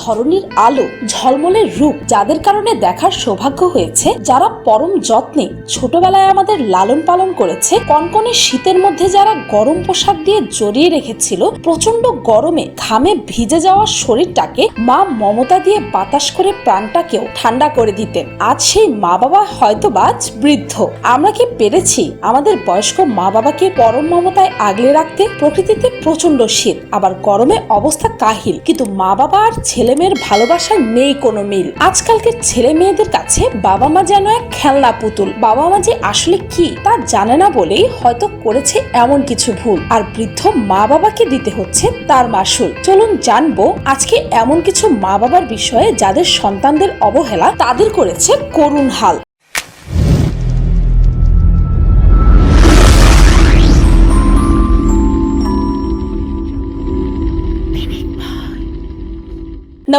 ধরনের আলো, ঝলমলে রূপ যাদের কারণে দেখার সৌভাগ্য হয়েছে, যারা পরম যত্নে ছোটবেলায় আমাদের লালন পালন করেছে, কনকনে শীতের মধ্যে যারা গরম পোশাক দিয়ে জড়িয়ে রেখেছিল প্রচণ্ড গরমে ঘামে ভিজে যাওয়া শরীরটাকে মা মমতা দিয়ে বাতাস করে প্রাণটাকেও ঠান্ডা করে দিতেন। আজ সেই মা বাবা হয়তো বা আজ বৃদ্ধ। আমরা কি পেরেছি আমাদের বয়স্ক মা বাবাকে পরম মমতায় আগলে রাখতে? প্রকৃতিতে প্রচণ্ড শীত, আবার গরমে অবস্থা কাহিল। কিন্তু মা বাবা আর ছেলে মেয়ের ভালোবাসার নেই কোনো মিল। আজকালকে ছেলে মেয়েদের কাছে বাবা মা যেন এক খেলনা পুতুল। বাবা মা যে আসলে কি তা জানে না বলেই হয়তো করেছে এমন কিছু ভুল। আর বৃদ্ধ মা বাবাকে দিতে হচ্ছে তার মাসুল। চলুন জানব আজকে এমন কিছু মা বাবার বিষয়ে যাদের সন্তানদের অবহেলা তাদের করেছে করুণ হাল।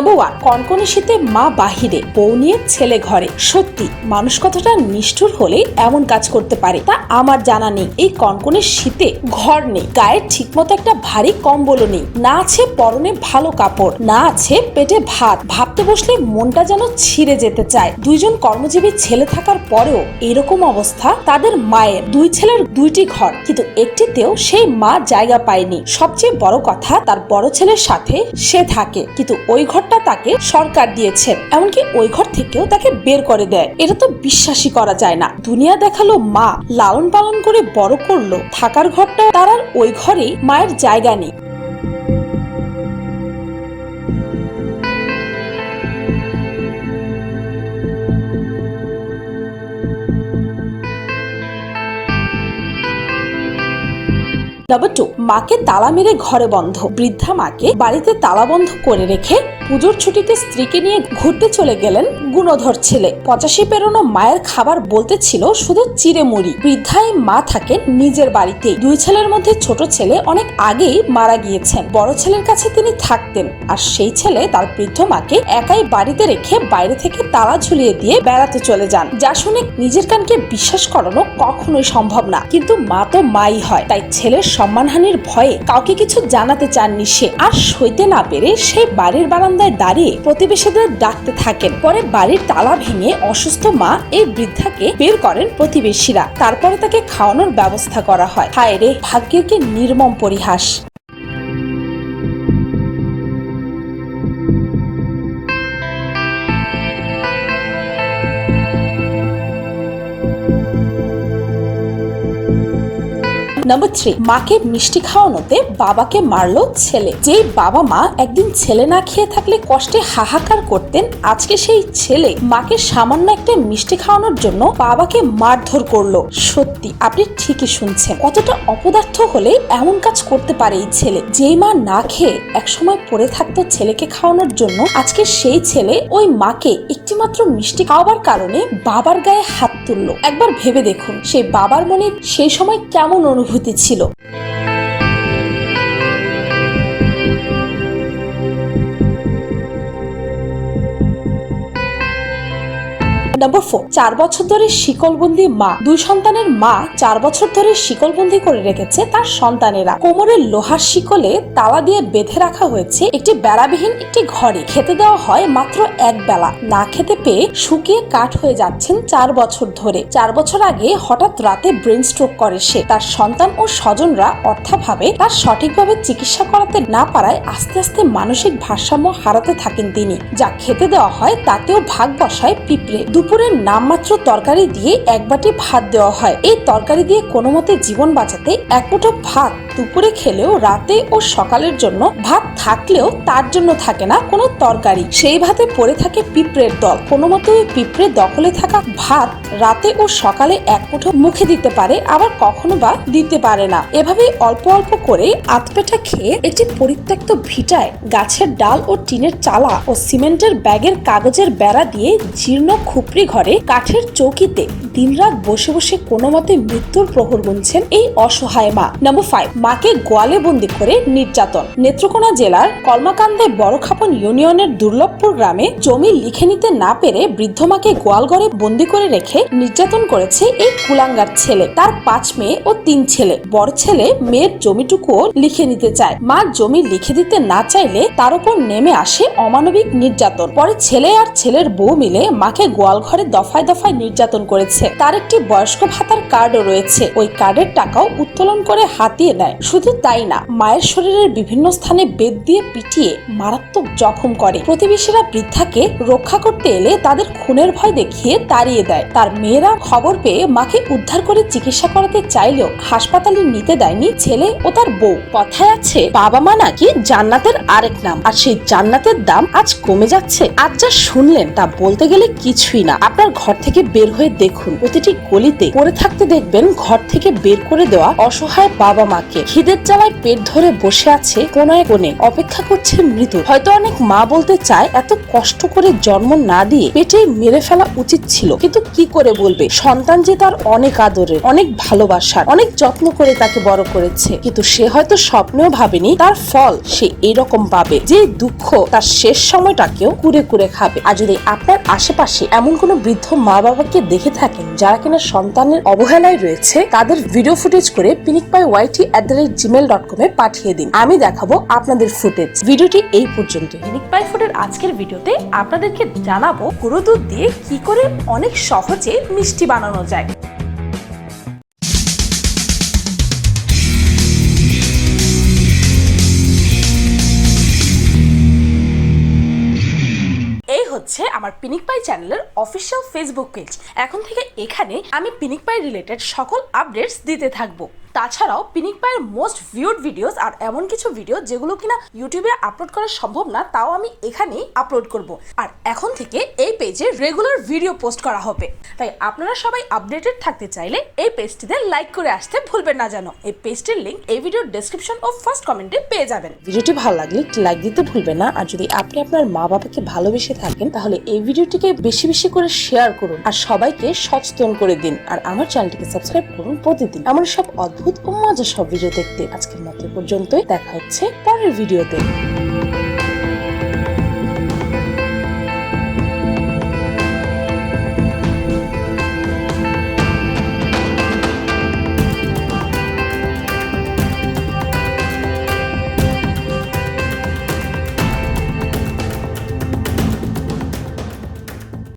ওয়ান কনকনে শীতে মা বাহিরে, বউ নিয়ে ছেলে ঘরে। সত্যি, মানুষ কথাটা নিষ্ঠুর হলে এমন কাজ করতে পারে। তা আমার জানা নেই, এই কনকনে শীতে ঘর নেই গায়ে ঠিকমতো একটা ভারী কম্বলও নেই। না আছে পরনে ভালো কাপড়, না আছে পেটে ভাত। ভাবতে বসলে মনটা যেন ছিঁড়ে যেতে চায়। দুইজন কর্মজীবী ছেলে থাকার পরেও এরকম অবস্থা তাদের মায়ের। দুই ছেলের দুইটি ঘর, কিন্তু একটিতেও সেই মা জায়গা পায়নি। সবচেয়ে বড় কথা, তার বড় ছেলের সাথে সে থাকে, কিন্তু ওই ঘরটা তাকে সরকার দিয়েছেন এমনকি ওই ঘর থেকেও তাকে বের করে দেয়। এটা তো বিশ্বাসই করা যায় না। দুনিয়া দেখাল মা, লালন পালন করে বড় করল। থাকার ঘরটা তার আর ওই ঘরে মায়ের জায়গা নেই। নাম্বার টু মাকে তালা মেরে ঘরে বন্ধ। বৃদ্ধা মাকে বাড়িতে তালা বন্ধ করে রেখে পুজোর ছুটিতে স্ত্রীকে নিয়ে ঘুরতে চলে গেলেন গুণধর ছেলে। পঁচাশি পেরোনো মায়ের খাবার বলতে ছিল শুধু চিড়ে মুড়ি বৃদ্ধাই মা থাকেন নিজের বাড়িতেই। দুই ছেলের মধ্যে ছোট ছেলে অনেক আগেই মারা গিয়েছেন। বড় ছেলের কাছে তিনি থাকতেন আর সেই ছেলে তার বৃদ্ধ মাকে একাই বাড়িতে রেখে বাইরে থেকে তালা ঝুলিয়ে দিয়ে বেড়াতে চলে যান। যা শুনে নিজের কানকে বিশ্বাস করানো কখনোই সম্ভব না। কিন্তু মা তো মাই হয়। তাই ছেলের সম্মানহানির ভয়ে কাউকে কিছু জানাতে চাননি সে। আর সইতে না পেরে সেই বাড়ির বারান্দায় দাঁড়িয়ে প্রতিবেশীদের ডাকতে থাকেন। পরে বাড়ির তালা ভেঙে অসুস্থ মা এই বৃদ্ধাকে বের করেন প্রতিবেশীরা। তারপরে তাকে খাওয়ানোর ব্যবস্থা করা হয়। হায় রে, ভাগ্যের কি নির্মম পরিহাস। নাম্বার থ্রি মাকে মিষ্টি খাওয়ানোতে বাবাকে মারলো ছেলে। যেই বাবা মা একদিন ছেলে না খেয়ে থাকলে কষ্টে হাহাকার করতেন, আজকে সেই ছেলে মাকে সামান্য একটা মিষ্টি খাওয়ানোর জন্য বাবাকে মারধর করল। সত্যি, আপনি ঠিকই শুনছেন। কতটা অপদার্থ হলে এমন কাজ করতে পারে এই ছেলে। যেই মা না খেয়ে একসময় পড়ে থাকতো ছেলেকে খাওয়ানোর জন্য, আজকে সেই ছেলে ওই মাকে একটিমাত্র মিষ্টি খাওয়াবার কারণে বাবার গায়ে হাত তুললো। একবার ভেবে দেখুন, সেই বাবার মনে সেই সময় কেমন অনুভূতি ছিল। নাম্বার ফোর চার বছর ধরে শিকলবন্দি মা, দুই সন্তানের মা চার বছর ধরে শিকলবন্দি করে রেখেছে তার সন্তানেরা। কোমরের লোহার শিকলে তালা দিয়ে বেঁধে রাখা হয়েছে একটি বেড়াবিহীন একটি ঘরে। খেতে দেওয়া হয় মাত্র এক বেলা। না খেতে পেয়ে শুকিয়ে কাঠ হয়ে যাচ্ছেন চার বছর ধরে। চার বছর আগে হঠাৎ রাতে ব্রেন স্ট্রোক করে সে। তার সন্তান ও স্বজনরা অর্থাভাবে তার সঠিকভাবে চিকিৎসা করাতে না পারায় আস্তে আস্তে মানসিক ভারসাম্য হারাতে থাকেন তিনি। যা খেতে দেওয়া হয় তাতেও ভাগ বসায় পিঁপড়ে। দুপুরের নামমাত্র তরকারি দিয়ে এক বাটি ভাত দেওয়া হয়। এই তরকারি দিয়ে কোনো মতে জীবন বাঁচাতে এক মুঠো ভাত দুপুরে খেলেও, রাতে ও সকালের জন্য ভাত থাকলেও তার জন্য থাকে না কোনো তরকারি। সেই ভাতে পড়ে থাকে পিঁপড়ের দল। কোনো মতে ওই পিঁপড়ে দখলে থাকা ভাত রাতে ও সকালে এক মুঠো মুখে দিতে পারে, আবার কখনো বা দিতে পারে না। এভাবে অল্প অল্প করে আতপেটা খেয়ে একটি পরিত্যক্ত ভিটায় গাছের ডাল ও টিনের চালা ও সিমেন্টের ব্যাগের কাগজের বেড়া দিয়ে জীর্ণ খুপড়ি ঝুপড়ি ঘরে কাঠের চৌকিতে দিনরাত বসে বসে কোনো মতে মৃত্যুর প্রহর গুনছেন এই অসহায় মা। নম্বর ফাইভ মাকে গোয়ালে বন্দি করে নির্যাতন। নেত্রকোনা জেলার কলমাকান্দে বড়খাপন ইউনিয়নের দুর্লভপুর গ্রামে জমি লিখে নিতে না পেরে বৃদ্ধ মাকে গোয়ালঘরে বন্দি করে রেখে নির্যাতন করেছে এই কুলাঙ্গার ছেলে। তার পাঁচ মেয়ে ও তিন ছেলে। বড় ছেলে মেয়ের জমিটুকুও লিখে নিতে চায়। মা জমি লিখে দিতে না চাইলে তার উপর নেমে আসে অমানবিক নির্যাতন। পরে ছেলে আর ছেলের বউ মিলে মাকে গোয়াল ঘরে দফায় দফায় নির্যাতন করেছে। তার একটি বয়স্ক ভাতার কার্ডও রয়েছে। ওই কার্ডের টাকাও উত্তোলন করে হাতিয়ে নেয়। শুধু তাই না, মায়ের শরীরের বিভিন্ন স্থানে বেদ দিয়ে পিটিয়ে মারাত্মক জখম করে। প্রতিবেশীরা বৃদ্ধাকে রক্ষা করতে এলে তাদের খুনের ভয় দেখিয়ে তাড়িয়ে দেয়। তার মেয়েরা খবর পেয়ে মাকে উদ্ধার করে চিকিৎসা করাতে চাইলেও হাসপাতালে নিতে দেয়নি ছেলে ও তার বউ। কথায় আছে, বাবা মা নাকি জান্নাতের আরেক নাম। আর সেই জান্নাতের দাম আজ কমে যাচ্ছে। আজ যা শুনলেন তা বলতে গেলে কিছুই না। আপনার ঘর থেকে বের হয়ে দেখুন। প্রতিটি গলিতে পড়ে থাকতে দেখবেন ঘর থেকে বের করে দেওয়া অসহায় বাবা মাকে। খিদের জ্বালায় পেট ধরে বসে আছে কোনায় কোণে। অপেক্ষা করছে মৃত্যু হয়তো অনেক মা বলতে চায়, এত কষ্ট করে জন্ম না দিয়ে পেটে মেরে ফেলা উচিত ছিল। কিন্তু কি করে বলবে? সন্তান যে তার অনেক আদরের, অনেক ভালোবাসার, অনেক যত্ন করে তাকে বড় করেছে। কিন্তু সে হয়তো স্বপ্নেও ভাবেনি তার ফল সে এরকম পাবে, যে দুঃখ তার শেষ সময়টাকেও কুরে কুরে খাবে। আর যদি আপনার আশেপাশে এমন কোনো বৃদ্ধ মা বাবাকে দেখে থাকেন। যারা কিনা সন্তানের অবহেলায় রয়েছে, তাদের ভিডিও ফুটেজ করে পিনিক পাই ওয়াইটি at the rate gmail dot কমে পাঠিয়ে দিন। আমি দেখাবো আপনাদের ফুটেজ ভিডিওটি এই পর্যন্ত। পিনিক পাই ফুডের আজকের ভিডিওতে আপনাদেরকে জানাব গুঁড়ো দুধ দিয়ে কি করে অনেক সহজে মিষ্টি বানানো যায়। হচ্ছে আমার পিনিক পাই চ্যানেলের অফিসিয়াল ফেসবুক পেজ এখন থেকে এখানে আমি পিনিক পাই রিলেটেড সকল আপডেটস দিতে থাকব। তাছাড়াও পিনিক পায়ের মোস্ট ভিউড ভিডিওস আর এমন কিছু ভিডিও যেগুলো কিনা ইউটিউবে আপলোড করা সম্ভব না, তাও আমি এখানেই আপলোড করব। আর এখন থেকে এই পেজে রেগুলার ভিডিও পোস্ট করা হবে। তাই আপনারা সবাই আপডেটেড থাকতে চাইলে এই পেজটিতে লাইক করে আসতে ভুলবেন না জানো এই পেজটির লিংক এই ভিডিওর ডেসক্রিপশন ও ফার্স্ট কমেন্টে পেয়ে যাবেন। ভিডিওটি ভালো লাগলে লাইক দিতে ভুলবেন না। আর যদি আপনি আপনার মা বাবাকে ভালোবেসে থাকেন, তাহলে এই ভিডিওটিকে বেশি বেশি করে শেয়ার করুন। আর সবাইকে সচেতন করে দিন। আর আমার চ্যানেলটিকে সাবস্ক্রাইব করুন প্রতিদিন। আমার সব অদ্ভুত ও মজার সব ভিডিও দেখতে। আজকের মতো পর্যন্তই। দেখা হচ্ছে পরের ভিডিওতে